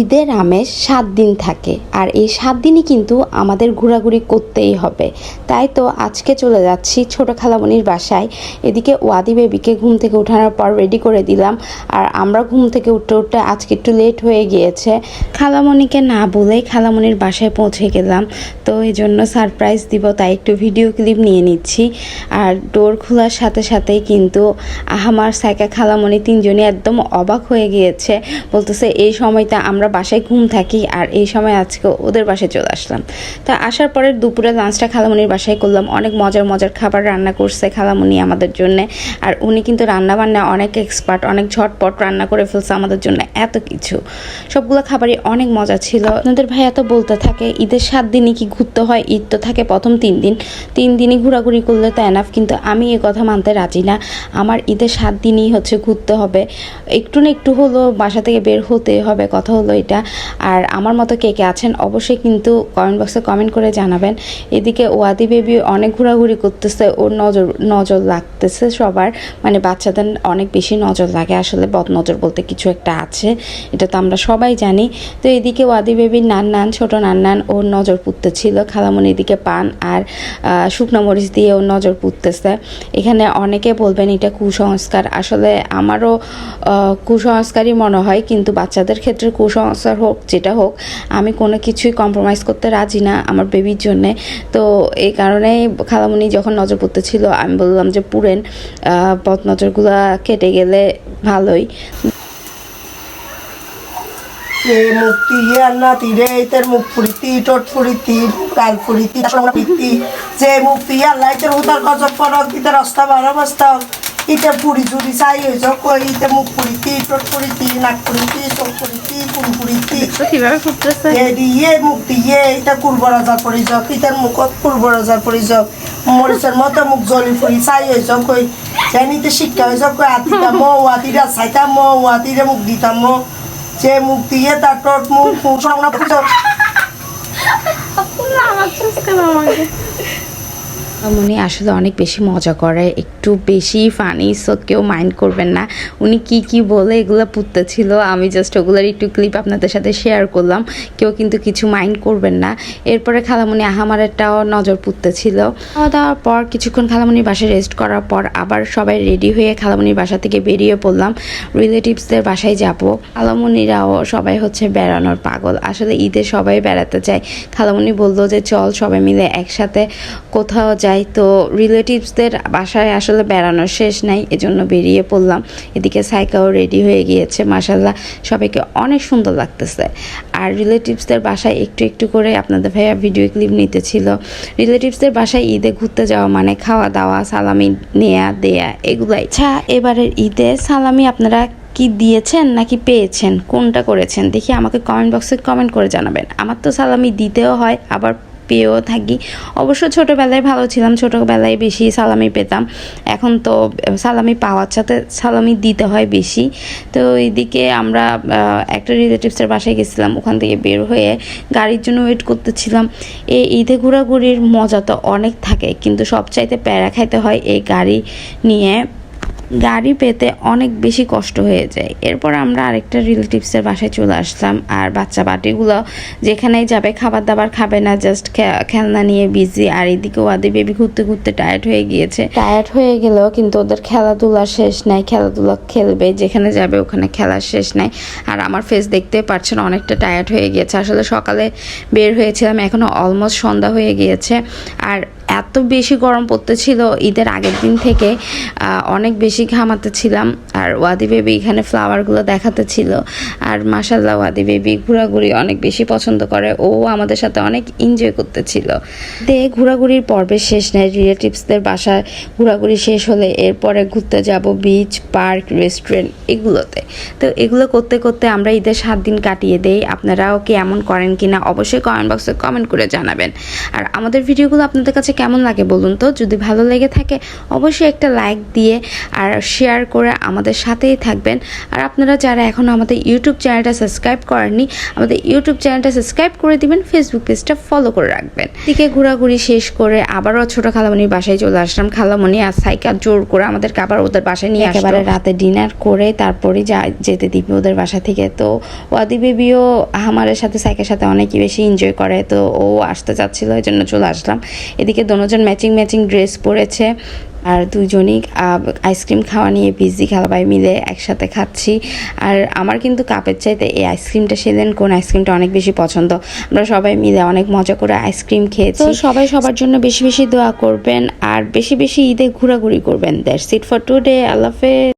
ঈদের আমেজ সাত দিন থাকে। আর এই সাত দিনই কিন্তু আমাদের ঘোরাঘুরি করতেই হবে। তাই তো আজকে চলে যাচ্ছি ছোট খালামণির বাসায়। এদিকে ওয়াদি বেবিকে ঘুম থেকে ওঠানোর পর রেডি করে দিলাম। আর আমরা ঘুম থেকে উঠতে উঠতে আজকে একটু লেট হয়ে গিয়েছে। খালামণিকে না বলেই খালামণির বাসায় পৌঁছে গেলাম। তো এই জন্য সারপ্রাইজ দিব, তাই একটু ভিডিও ক্লিপ নিয়ে নিচ্ছি। আর ডোর খোলার সাথে সাথেই কিন্তু আহামার সাইকা খালামণি তিনজনই একদম অবাক হয়ে গিয়েছে। বলতেছে, এই সময়টা আমরা বাসায় ঘুম থাকি আর এই সময় আজকে ওদের বাসায় চলে আসলাম। তো আসার পরে দুপুরে লাঞ্চটা খালামণির বাসায় করলাম। অনেক মজার মজার খাবার রান্না করছে খালামণি আমাদের জন্য। আর উনি কিন্তু রান্না বান্না অনেক এক্সপার্ট অনেক ঝটপট রান্না করে ফেলছে আমাদের জন্য এত কিছু। সবগুলো খাবারই অনেক মজা ছিল। আপনাদের ভাইয়া তো বলতে থাকে, ঈদের সাত দিনই কি ঘুরতে হয়? ঈদ তো থাকে প্রথম তিন দিন। তিন দিনই ঘোরাঘুরি করলে তো এনাফ কিন্তু আমি এ কথা মানতে রাজি না। আমার ঈদের সাত দিনই হচ্ছে ঘুরতে হবে। একটু না একটু হলো বাসা থেকে বের হতে হবে, কথা হলো এটা। আর আমার মতো কে কে আছেন অবশ্যই কিন্তু কমেন্ট বক্সে কমেন্ট করে জানাবেন। এদিকে ওয়াদি বেবি অনেক ঘোরাঘুরি করতেছে, ওর নজর নজর লাগতেছে সবার। মানে বাচ্চাদের অনেক বেশি নজর লাগে, আসলে বদ নজর বলতে কিছু একটা আছে, এটা তো আমরা সবাই জানি। তো এদিকে ওয়াদি বেবির নান নান ছোট নান নান ওর নজর পুঁততে ছিল খালামুনি এদিকে পান আর শুকনো মরিচ দিয়ে ওর নজর পুঁততেছে। এখানে অনেকে বলবেন এটা কুসংস্কার। আসলে আমারও কুসংস্কারই মনে হয়, কিন্তু বাচ্চাদের ক্ষেত্রে কুসংস্কার হোক, যেটা হোক, আমি কোনো কিছুই কম্প্রোমাইজ করতে রাজি না আমার বেবির জন্যে। তো এই কারণেই খালামুনি যখন নজর পড়তে ছিল আমি বললাম যে, পুরেন পথ নজরগুলা কেটে গেলে ভালোই। মুক্তি এ আন্নাতি রে ইতের মুখ ফুরিতি টোট ফুরিতি কাল ফুরিতি যে মুক্তি আল্লাহ ইতের উদার গজব পরক ইতের রাস্তা বার অবস্থা। ইতে পুরি চুরি চাই হয়েছ ইতে মুখ ফুরিতি টোট ফুরিতি নাক ফুরিতি চোখ ফুরিতি কুন ফুরিতি কীভাবে ফুটতেছে এ দিয়ে মুক্তি এ এটা কুলবরাজার পরিযোগ ইতের মুখত কুলবরাজার পরিযোগ মরিচের মতো মুখ জলি ফুরি চাই হয়েছ কই জানিতে শিক্ষা হয়েছ কই আতিতাম ওয়াতিরা চাইতাম ওয়াতিরে মুখ দিতাম যে মুখ দিয়ে তার টোট মুখ মুখ সঙ্গে উনি আসলে অনেক বেশি মজা করে, একটু বেশি ফানি সো কেউ মাইন্ড করবেন না। উনি কি কি বলে এগুলো পুততে ছিল আমি জাস্ট ওগুলোর একটু ক্লিপ আপনাদের সাথে শেয়ার করলাম। কেউ কিন্তু কিছু মাইন্ড করবেন না। এরপরে খালামণি আহামারেরটাও নজর পুততে ছিল খাওয়া দাওয়ার পর কিছুক্ষণ খালামণির বাসায় রেস্ট করার পর আবার সবাই রেডি হয়ে খালামণির বাসা থেকে বেরিয়ে পড়লাম। রিলেটিভসদের বাসায় যাব। খালামণিরাও সবাই হচ্ছে বেড়ানোর পাগল। আসলে ঈদে সবাই বেড়াতে চায় খালামণি বলল যে, চল সবাই মিলে একসাথে কোথাও যাই। তো রিলেটিভসদের বাসায় আসলে বেড়ানোর শেষ নাই, এজন্য বেরিয়ে পড়লাম। এদিকে সাইকাও রেডি হয়ে গিয়েছে মাসাল্লাহ সবাইকে অনেক সুন্দর লাগতেছে। আর রিলেটিভসদের বাসায় একটু একটু করে আপনাদের ভাইয়া ভিডিও ক্লিপ নিতেছিল। রিলেটিভসদের বাসায় ঈদে ঘুরতে যাওয়া মানে খাওয়া দাওয়া সালামি নেয়া, দেয়া, এগুলাই। আচ্ছা এবারের ঈদে সালামি আপনারা কি দিয়েছেন নাকি পেয়েছেন? কোনটা করেছেন? দেখি আমাকে কমেন্ট বক্সে কমেন্ট করে জানাবেন। আমার তো সালামি দিতেও হয়, আবার পেয়েও থাকি। অবশ্য ছোটোবেলায় ভালো ছিলাম, ছোটোবেলায় বেশি সালামি পেতাম। এখন তো সালামি পাওয়ার সাথে সালামি দিতে হয় বেশি। তো এইদিকে আমরা একটা রিলেটিভসের বাসায় গেছিলাম, ওখান থেকে বের হয়ে গাড়ির জন্য ওয়েট করতেছিলাম। এই ঈদে ঘোরাঘুরির মজা তো অনেক থাকে, কিন্তু সবচাইতে প্যারা খাইতে হয় এই গাড়ি নিয়ে। গাড়ি পেতে অনেক বেশি কষ্ট হয়ে যায়। এরপর আমরা আরেকটা রিলেটিভসের বাসায় চলে আসলাম। আর বাচ্চা বাটিগুলো যেখানেই যাবে খাবার দাবার খাবে না জাস্ট খেলনা নিয়ে বিজি আর এদিকে ওদের বেবি ঘুরতে ঘুরতে টায়ার্ড হয়ে গিয়েছে। টায়ার্ড হয়ে গেলেও কিন্তু ওদের খেলাধুলা শেষ নাই। খেলাধুলা খেলবে, যেখানে যাবে ওখানে খেলা শেষ নাই। আর আমার ফেস দেখতে পাচ্ছেন অনেকটা টায়ার্ড হয়ে গিয়েছে। আসলে সকালে বের হয়েছিলাম এখনও অলমোস্ট সন্ধ্যা হয়ে গিয়েছে। আর এত বেশি গরম পড়তেছিল, ঈদের আগের দিন থেকে অনেক বেশি ঘামাতে ছিলাম। আর ওয়াদি বেবি এখানে ফ্লাওয়ারগুলো দেখাতে ছিল। আর মাসাল্লাহ ওয়াদি বেবি ঘোরাঘুরি অনেক বেশি পছন্দ করে। ও আমাদের সাথে অনেক এনজয় করতেছিল। দে ঘোরাঘুরির পর্বের শেষ নেই। রিলেটিভসদের বাসায় ঘোরাঘুরি শেষ হলে এরপরে ঘুরতে যাব বিচ পার্ক রেস্টুরেন্ট এগুলোতে। তো এগুলো করতে করতে আমরা ঈদের সাত দিন কাটিয়ে দেই। আপনারাও কি এমন করেন কিনা অবশ্যই কমেন্ট বক্সে কমেন্ট করে জানাবেন। আর আমাদের ভিডিওগুলো আপনাদের কাছে কেমন লাগে বলুন তো? যদি ভালো লেগে থাকে, অবশ্যই একটা লাইক দিয়ে আর শেয়ার করে আমাদের সাথেই থাকবেন। আর আপনারা যারা এখন আমাদের ইউটিউব চ্যানেলটা সাবস্ক্রাইব করেননি, আমাদের ইউটিউব চ্যানেলটা সাবস্ক্রাইব করে দিবেন ফেসবুক পেজটা ফলো করে রাখবেন। দিকে ঘোরাঘুরি শেষ করে আবারও ছোট খালামণির বাসায় চলে আসলাম। খালামণি আর সাইকা জোর করে আমাদেরকে আবার ওদের বাসায় নিয়ে একেবারে রাতে ডিনার করে তারপরে যা যেতে দিবে ওদের বাসা থেকে। তো ওয়াদি বেবিও আমারের সাথে সাইকের সাথে অনেকই বেশি এনজয় করে। তো ও আসতে চাচ্ছিল এই জন্য চলে আসলাম। এদিকে দোনোজন ম্যাচিং ম্যাচিং ড্রেস পরেছে। আর দুজনই আইসক্রিম খাওয়া নিয়ে বিজি খালাবাই মিলে একসাথে খাচ্ছি। আর আমার কিন্তু কাপের চাইতে এই আইসক্রিমটা সেদিন কোন আইসক্রিমটা অনেক বেশি পছন্দ। আমরা সবাই মিলে অনেক মজা করে আইসক্রিম খেয়েছি। তো সবাই সবার জন্য বেশি বেশি দোয়া করবেন। আর বেশি বেশি ঈদে ঘোরাঘুরি করবেন। দ্যাটস ইট ফর টুডে আল্লাহ হাফেজ।